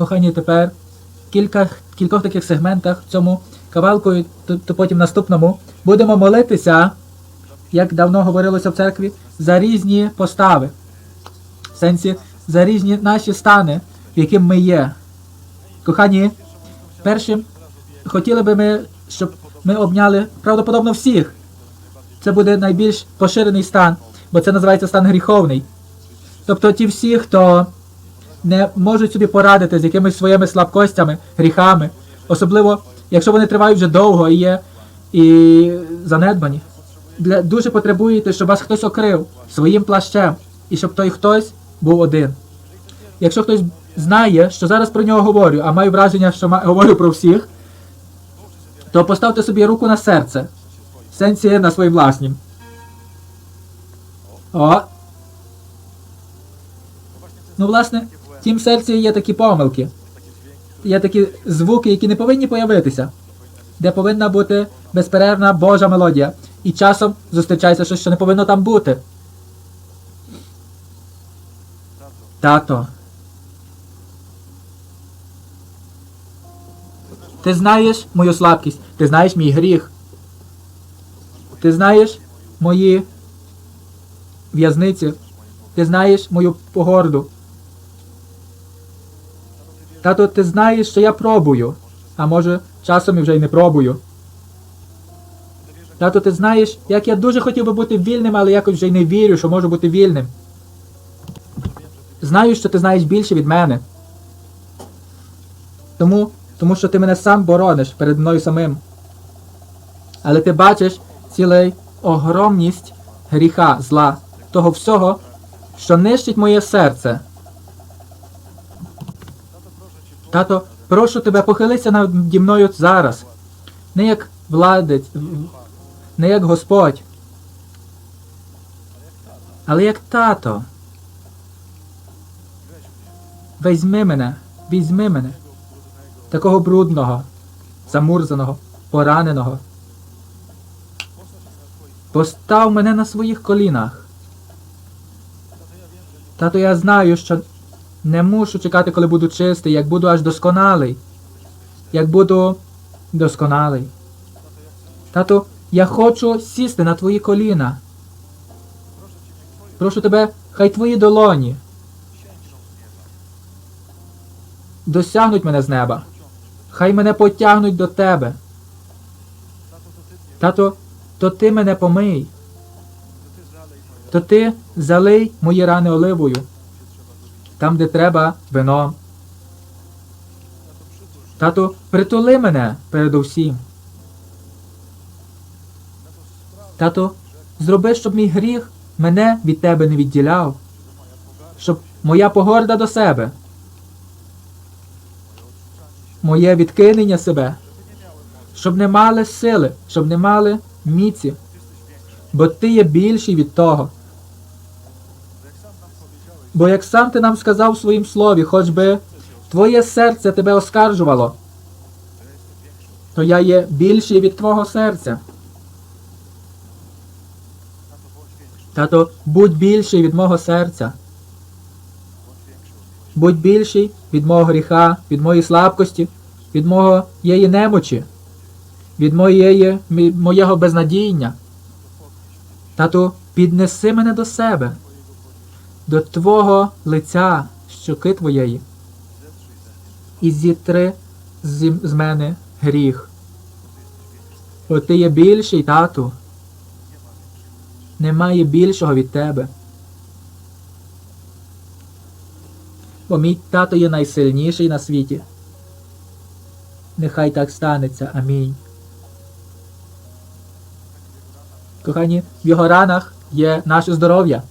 кохані, тепер в кілька, кількох таких сегментах цьому кавалку, і то потім наступному, будемо молитися, як давно говорилося в церкві, за різні постави. В сенсі за різні наші стани, в яким ми є. Кохані, першим хотіли би ми, щоб ми обняли правдоподобно всіх. Це буде найбільш поширений стан, бо це називається стан гріховний. Тобто ті всі, хто не можуть собі порадити з якимись своїми слабкостями, гріхами, особливо, якщо вони тривають вже довго і є і занедбані. Для, дуже потребуєте, щоб вас хтось окрив своїм плащем, і щоб той хтось був один. Якщо хтось знає, що зараз про нього говорю, а маю враження, що говорю про всіх, то поставте собі руку на серце. В сенсі на своїм власнім. О. Ну, власне, в тім серці є такі помилки. Є такі звуки, які не повинні появитися, де повинна бути безперервна Божа мелодія. І часом зустрічається щось, що не повинно там бути. Тато. Ти знаєш мою слабкість, ти знаєш мій гріх. Ти знаєш мої в'язниці, ти знаєш мою погорду. Тато, ти знаєш, що я пробую, а може часом і вже й не пробую. Тато, ти знаєш, як я дуже хотів би бути вільним, але якось вже й не вірю, що можу бути вільним. Знаю, що ти знаєш більше від мене. Тому, тому що ти мене сам борониш перед мною самим. Але ти бачиш цілий огромність гріха, зла, того всього, що нищить моє серце. Тато, прошу тебе, похилися наді мною зараз. Не як владець, не як Господь, але як тато. Візьми мене, візьми мене, такого брудного, замурзаного, пораненого. Постав мене на своїх колінах. Тато, я знаю, що не мушу чекати, коли буду чистий, як буду аж досконалий. Як буду досконалий. Тату, я хочу сісти на твої коліна. Прошу тебе, хай твої долоні досягнуть мене з неба. Хай мене потягнуть до тебе. Тато, то ти мене помий. То ти залий мої рани оливою. Там, де треба, вином. Тату, притули мене передусім. Тато, зроби, щоб мій гріх мене від тебе не відділяв. Щоб моя погорда до себе. Моє відкинення себе. Щоб не мали сили, щоб не мали міці. Бо ти є більший від того. Бо як сам ти нам сказав в своїм слові, хоч би твоє серце тебе оскаржувало, то я є більший від твого серця. Тато, будь більший від мого серця. Будь більший від мого гріха, від моєї слабкості, від мого єї немочі, від моєї, моєго безнадійня. Тату, піднеси мене до себе, до Твого лиця, щоки Твоєї, і зітри з, з мене гріх. Бо ти є більший, тату. Немає більшого від тебе. Бо мій тато є найсильніший на світі. Нехай так станеться. Амінь. Кохані, в його ранах є наше здоров'я.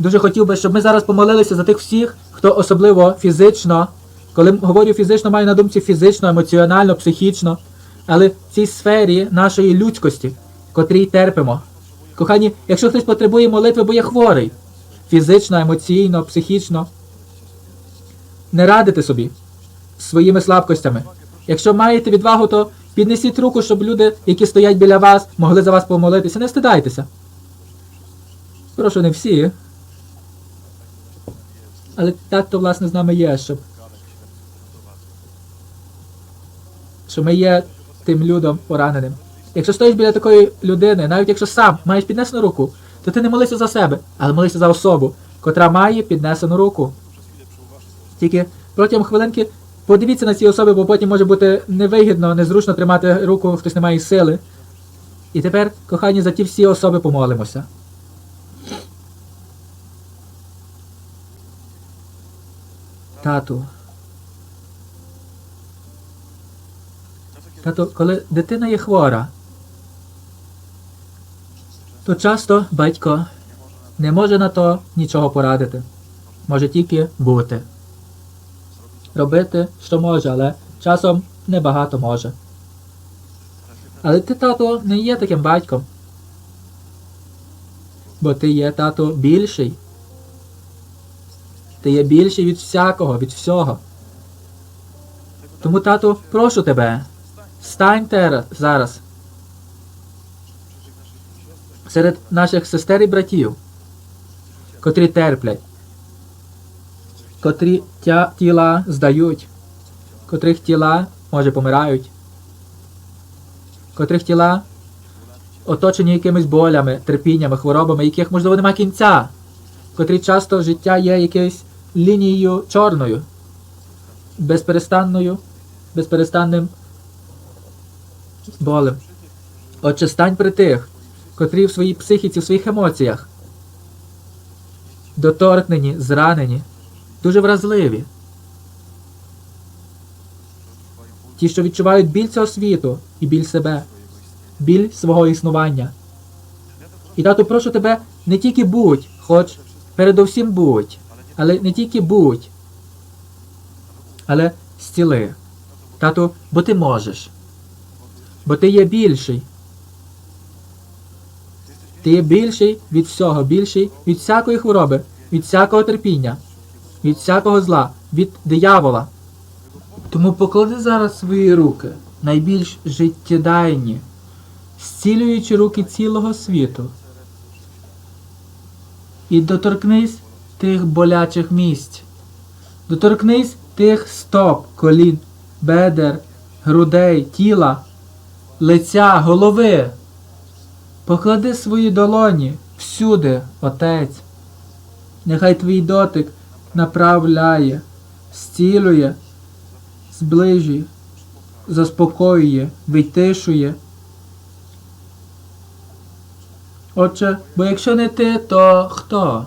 Дуже хотів би, щоб ми зараз помолилися за тих всіх, хто особливо фізично, коли говорю фізично, маю на думці фізично, емоціонально, психічно, але в цій сфері нашої людськості, котрій терпимо. Кохані, якщо хтось потребує молитви, бо є хворий, фізично, емоційно, психічно, не радите собі своїми слабкостями. Якщо маєте відвагу, то піднесіть руку, щоб люди, які стоять біля вас, могли за вас помолитися. Не стидайтеся. Прошу, не всі але тато власне з нами є, щоб що ми є тим людом пораненим. Якщо стоїш біля такої людини, навіть якщо сам маєш піднесену руку, то ти не молися за себе, але молися за особу, котра має піднесену руку. Тільки протягом хвилинки подивіться на ці особи, бо потім може бути невигідно, незручно тримати руку, хтось не має сили. І тепер, кохані, за ті всі особи помолимося. Тату. Тату, коли дитина є хвора, то часто батько не може на то нічого порадити. Може тільки бути. Робити, що може, але часом небагато може. Але ти, тато, не є таким батьком. Бо ти є тато більший. Ти є більший від всякого, від всього. Тому, тату, прошу тебе, стань тера- зараз серед наших сестер і братів, котрі терплять, котрі тя- тіла здають, котрих тіла, може, помирають, котрих тіла оточені якимись болями, терпіннями, хворобами, яких, можливо, нема кінця, котрі часто життя є якоюсь лінією чорною, безперестанною, безперестанним болем. Отже, стань при тих, котрі в своїй психіці, в своїх емоціях доторкнені, зранені, дуже вразливі. Ті, що відчувають біль цього світу і біль себе, біль свого існування. І тату, прошу тебе, не тільки будь, хоч передовсім будь, але не тільки будь, але зціли. Тату, бо ти можеш. Бо ти є більший. Ти є більший від всього, більший від всякої хвороби, від всякого терпіння, від всякого зла, від диявола. Тому поклади зараз свої руки, найбільш життєдайні, зцілюючи руки цілого світу. І доторкнись тих болячих місць. Доторкнись тих стоп, колін, бедер, грудей, тіла, лиця, голови. Поклади свої долоні всюди, Отець. Нехай твій дотик направляє, зцілює, зближує, заспокоює, витишує. Отче, бо якщо не ти, то хто?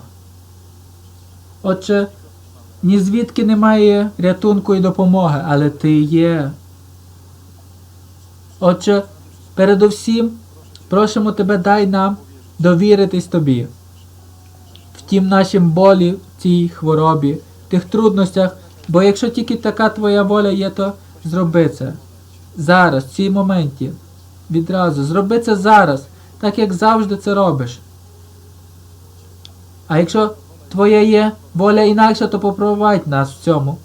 Отче, ні звідки немає рятунку і допомоги, але ти є. Отче, передовсім просимо тебе, дай нам довіритись тобі. В тім нашім болі, в цій хворобі, тих трудностях, бо якщо тільки така твоя воля є, то зроби це. Зараз, в цій моменті, відразу, зроби це зараз, так як завжди це робиш. А якщо твоя є воля інакша, то попровадь нас в цьому.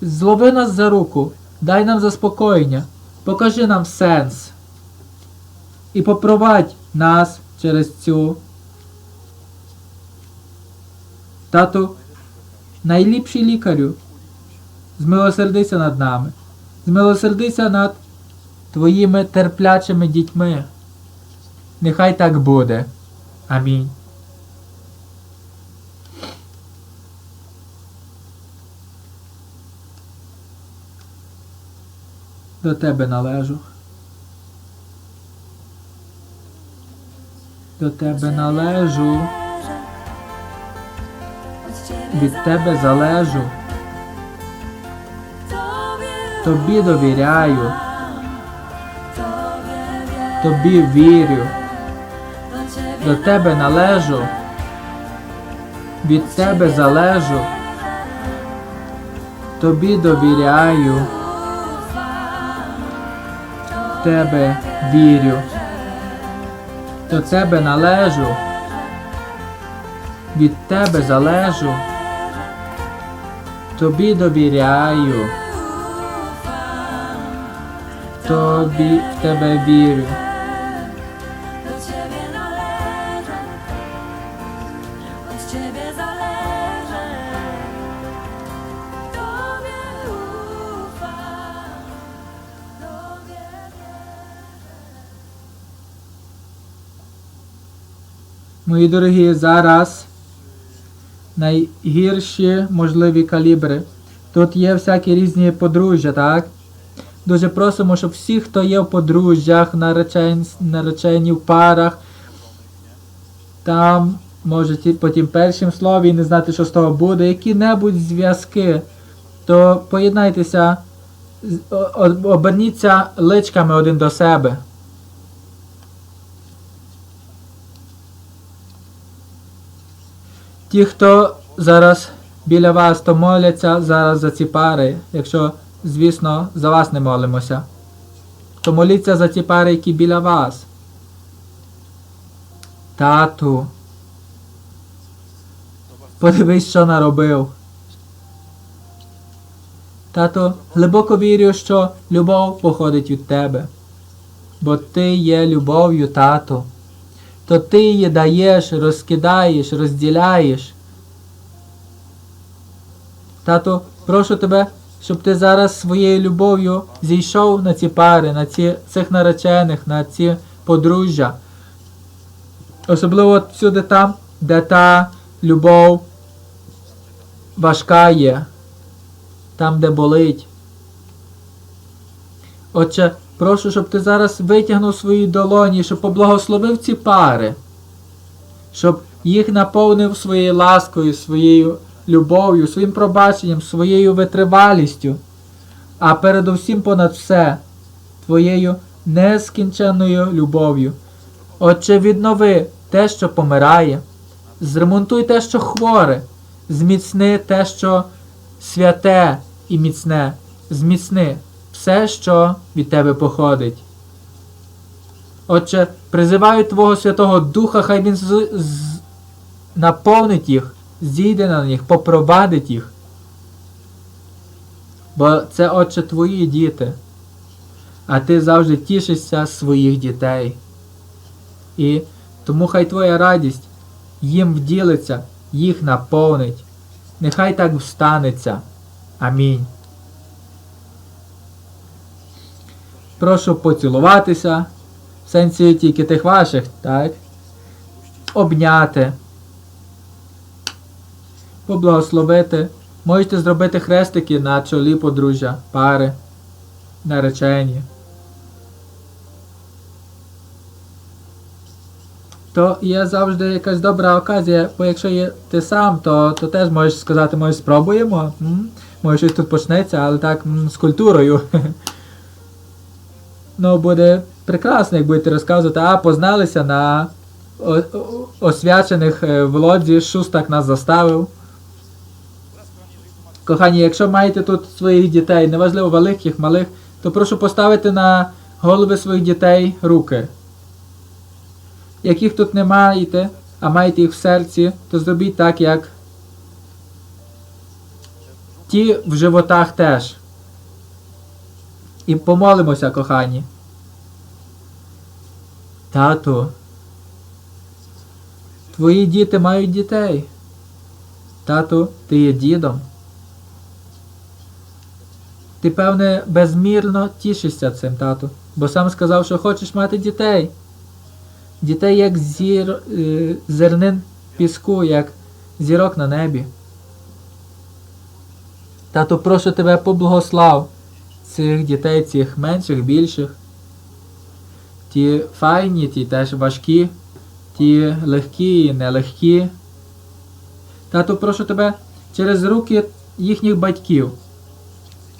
Злови нас за руку, дай нам заспокоєння, покажи нам сенс. І попровадь нас через цю. Тату, найліпший лікарю, змилосердися над нами, змилосердися над твоїми терплячими дітьми. Нехай так буде. Амінь. До тебе належу. До тебе належу. Від тебе залежу. Тобі довіряю. Тобі вірю. До тебе належу. Від тебе залежу. Тобі довіряю. Тебе вірю. До тебе належу. Від тебе залежу. Тобі довіряю. Тобі в тебе вірю. Мої дорогі, зараз найгірші можливі калібри. Тут є всякі різні подружжя, так? Дуже просимо, щоб всі, хто є в подружжях, наречен, наречені в парах, там можуть і по тім першим слові не знати, що з того буде, які-небудь зв'язки, то поєднайтеся, оберніться личками один до себе. Ті, хто зараз біля вас, то моляться зараз за ці пари, якщо, звісно, за вас не молимося, то моліться за ті пари, які біля вас. Тату, подивись, що наробив. Тато, глибоко вірю, що любов походить від тебе, бо ти є любов'ю, тато то ти її даєш, розкидаєш, розділяєш. Тато, прошу тебе, щоб ти зараз своєю любов'ю зійшов на ці пари, на ці, цих наречених, на ці подружжя. Особливо всюди там, де та любов важка є, там, де болить. Отче, прошу, щоб ти зараз витягнув свої долоні, щоб поблагословив ці пари, щоб їх наповнив своєю ласкою, своєю любов'ю, своїм пробаченням, своєю витривалістю, а передусім понад все твоєю нескінченною любов'ю. Отче, віднови те, що помирає, зремонтуй те, що хворе, зміцни те, що святе і міцне, зміцни все, що від тебе походить. Отче, призиваю Твого Святого Духа, хай Він з, з- наповнить їх, зійде на них, попровадить їх. Бо це, Отче, твої діти, а ти завжди тішишся своїх дітей. І тому хай Твоя радість їм вділиться, їх наповнить. Нехай так встанеться. Амінь. Прошу поцілуватися, в сенсі тільки тих ваших, так? Обняти, поблагословити. Можете зробити хрестики на чолі подружжя, пари, наречені. То є завжди якась добра оказія, бо якщо є ти сам, то, то теж можеш сказати, може спробуємо. М? Може щось тут почнеться, але так м, з культурою. Ну, буде прекрасно, як будете розказувати, а позналися на освячених е, в лодзі, Шустак нас заставив. Кохані, якщо маєте тут своїх дітей, неважливо великих, малих, то прошу поставити на голови своїх дітей руки. Яких тут не маєте, а маєте їх в серці, то зробіть так, як ті в животах теж. І помолимося, кохані. Тату, твої діти мають дітей. Тату, ти є дідом. Ти, певне, безмірно тішишся цим, тату, бо сам сказав, що хочеш мати дітей. Дітей як зір, е, зернин піску, як зірок на небі. Тату, прошу тебе поблагослав цих дітей, цих менших, більших. Ті файні, ті теж важкі, ті легкі і нелегкі. Тату, прошу тебе через руки їхніх батьків,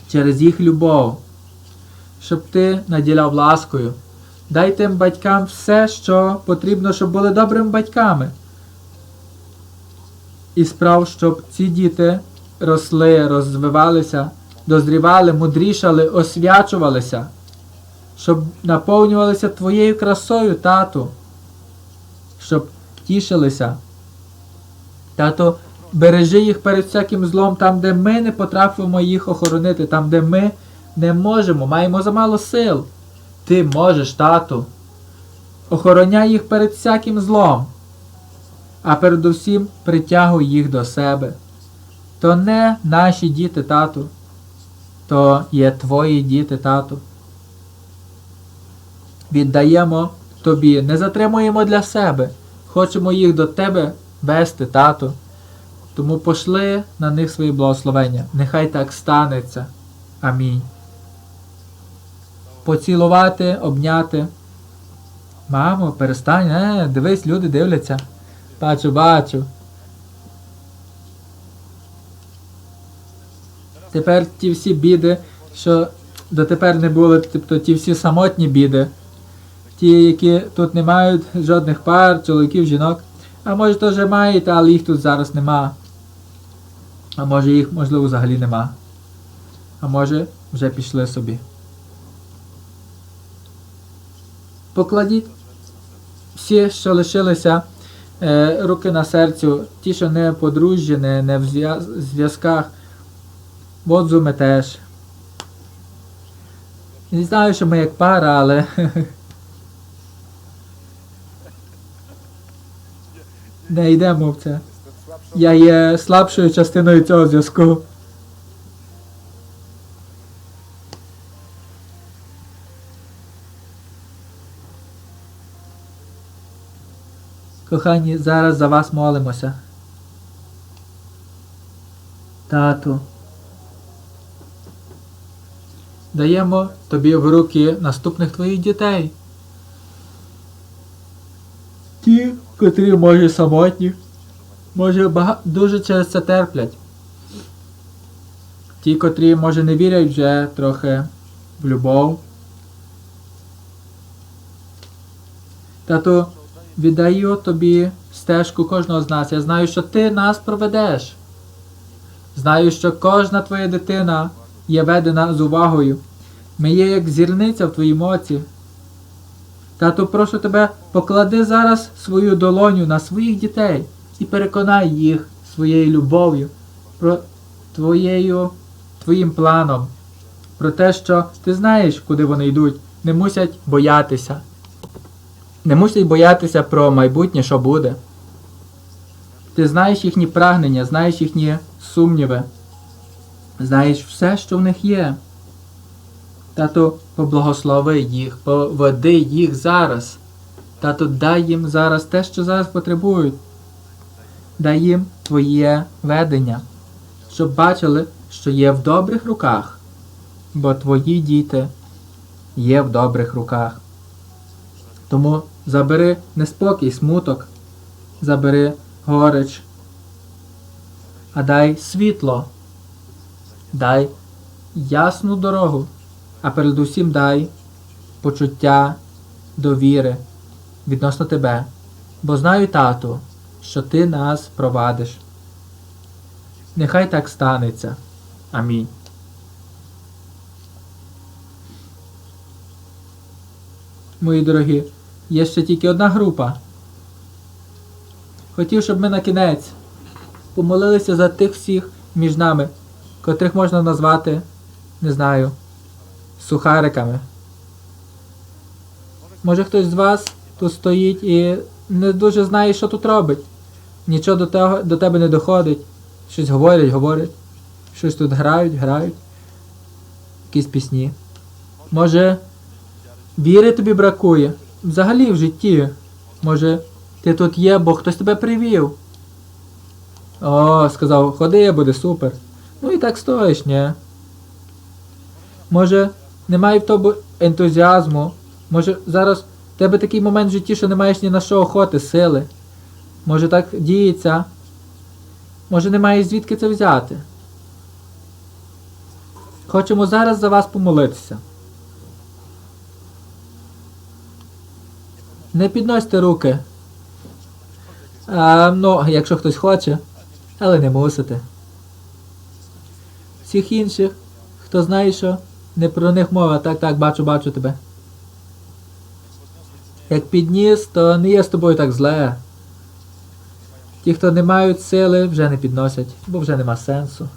через їх любов, щоб ти наділяв ласкою. Дай тим батькам все, що потрібно, щоб були добрими батьками. І справ, щоб ці діти росли, розвивалися, дозрівали, мудрішали, освячувалися, щоб наповнювалися твоєю красою, тату, щоб тішилися. Тато, бережи їх перед всяким злом, там, де ми не потрапимо їх охоронити, там, де ми не можемо, маємо замало сил. Ти можеш, тату. Охороняй їх перед всяким злом, а передусім притягуй їх до себе. То не наші діти, тату, то є твої діти, тату. Віддаємо тобі, не затримуємо для себе. хочемо їх до тебе вести, тато. Тому пошли на них свої благословення. Нехай так станеться. Амінь. Поцілувати, обняти. Мамо, перестань, е, дивись, люди дивляться. Бачу, бачу. Тепер ті всі біди, що дотепер не були, тобто ті всі самотні біди, ті, які тут не мають жодних пар, чоловіків, жінок. А може теж маєте, але їх тут зараз нема. А може їх, можливо, взагалі нема. А може вже пішли собі. Покладіть всі, що лишилися, е, руки на серцю, ті, що не подружжя, не, не в зв'яз- зв'язках. Бодзу ми теж. Не знаю, що ми як пара, але. Не йдемо в це. Я є слабшою частиною цього зв'язку. Кохані, зараз за вас молимося. Тату. Даємо тобі в руки наступних твоїх дітей. Ті, котрі може самотні, може бага... дуже через це терплять. Ті, котрі може не вірять вже трохи в любов. Тату, віддаю тобі стежку кожного з нас. Я знаю, що ти нас проведеш. Знаю, що кожна твоя дитина є ведена з увагою. Ми є як зірниця в твоїй моці. Тату, прошу тебе, поклади зараз свою долоню на своїх дітей і переконай їх своєю любов'ю, про твоєю, твоїм планом, про те, що ти знаєш, куди вони йдуть, не мусять боятися. Не мусять боятися про майбутнє, що буде. Ти знаєш їхні прагнення, знаєш їхні сумніви, знаєш все, що в них є. Тату, поблагослови їх, поведи їх зараз. Тату, дай їм зараз те, що зараз потребують. Дай їм твоє ведення, щоб бачили, що є в добрих руках, бо твої діти є в добрих руках. Тому забери неспокій, смуток, забери горич, а дай світло, дай ясну дорогу, а передусім дай почуття довіри відносно тебе. Бо знаю, тату, що ти нас провадиш. Нехай так станеться. Амінь. Мої дорогі, є ще тільки одна група. Хотів, щоб ми на кінець помолилися за тих всіх між нами, котрих можна назвати, не знаю, сухариками. Може хтось з вас тут стоїть і не дуже знає, що тут робить. Нічого до, того, до тебе не доходить. Щось говорять, говорять. Щось тут грають, грають. Якісь пісні. Може, віри тобі бракує. Взагалі в житті. Може, ти тут є, бо хтось тебе привів. О, сказав, ходи, буде супер. Ну і так стоїш, ні. Може, немає в тобі ентузіазму. Може, зараз в тебе такий момент в житті, що не маєш ні на що охоти, сили. Може так діється. Може не маєш звідки це взяти. Хочемо зараз за вас помолитися. Не підносьте руки. А, ну, якщо хтось хоче, але не мусите. Всіх інших, хто знає, що не про них мова, так, так, бачу, бачу тебе. Як підніс, то не є з тобою так зле. Ті, хто не мають сили, вже не підносять, бо вже нема сенсу.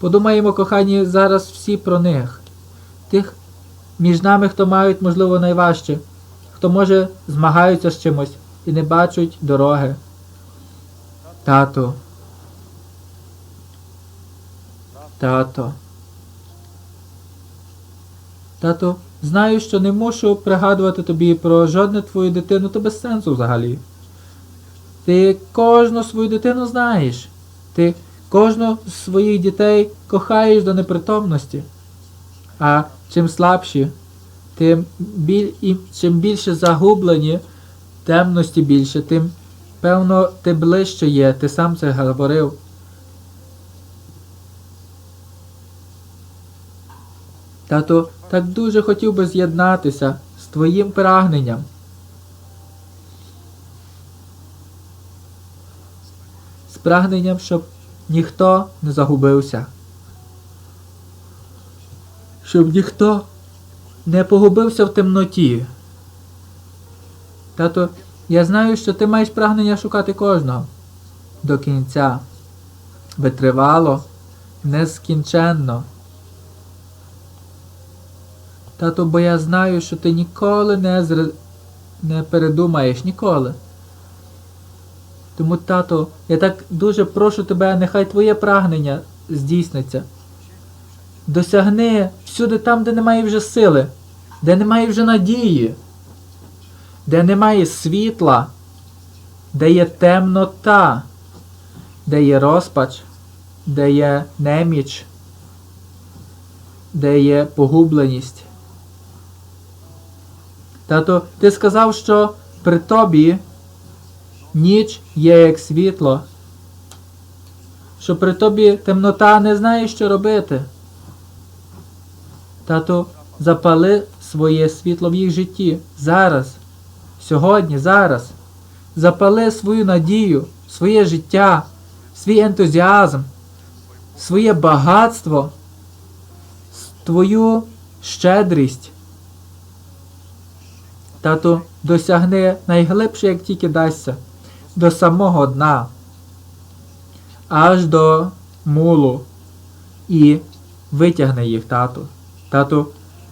Подумаємо, кохані, зараз всі про них. Тих між нами, хто мають, можливо, найважче, хто може змагаються з чимось і не бачать дороги. Тато. Тато. Тато, знаю, що не мушу пригадувати тобі про жодну твою дитину, то без сенсу взагалі. Ти кожну свою дитину знаєш. Ти кожну з своїх дітей кохаєш до непритомності. А чим слабші, тим біль, чим більше загублені, темності більше, тим, певно, ти ближче є, ти сам це говорив. Тато так дуже хотів би з'єднатися з твоїм прагненням. З прагненням, щоб ніхто не загубився. Щоб ніхто не погубився в темноті. Тато, я знаю, що ти маєш прагнення шукати кожного до кінця. Витривало, нескінченно. Тато, бо я знаю, що ти ніколи не, зре... не передумаєш, ніколи. Тому, тато, я так дуже прошу тебе, нехай твоє прагнення здійсниться. Досягни всюди там, де немає вже сили, де немає вже надії, де немає світла, де є темнота, де є розпач, де є неміч, де є погубленість. Тато, ти сказав, що при тобі ніч є як світло, що при тобі темнота не знає, що робити. Тато, запали своє світло в їх житті зараз, сьогодні, зараз. Запали свою надію, своє життя, свій ентузіазм, своє багатство, твою щедрість. Тату, досягни найглибше, як тільки дасться, до самого дна, аж до мулу, і витягни їх, тату. Тату,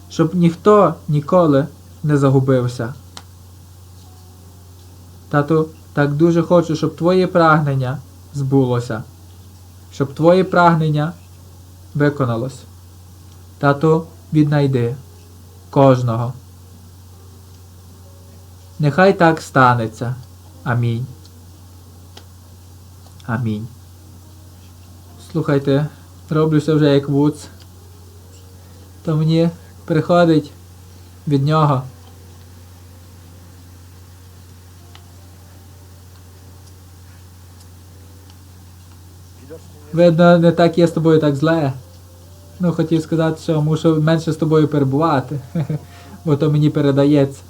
щоб ніхто ніколи не загубився. Тату, так дуже хочу, щоб твоє прагнення збулося, щоб твоє прагнення виконалось. Тату, віднайди кожного. Нехай так станеться. Амінь. Амінь. Слухайте, роблюся вже як вуц. То мені приходить від нього. Видно, не так є з тобою так зле. Ну, хотів сказати, що мушу менше з тобою перебувати. Бо то мені передається.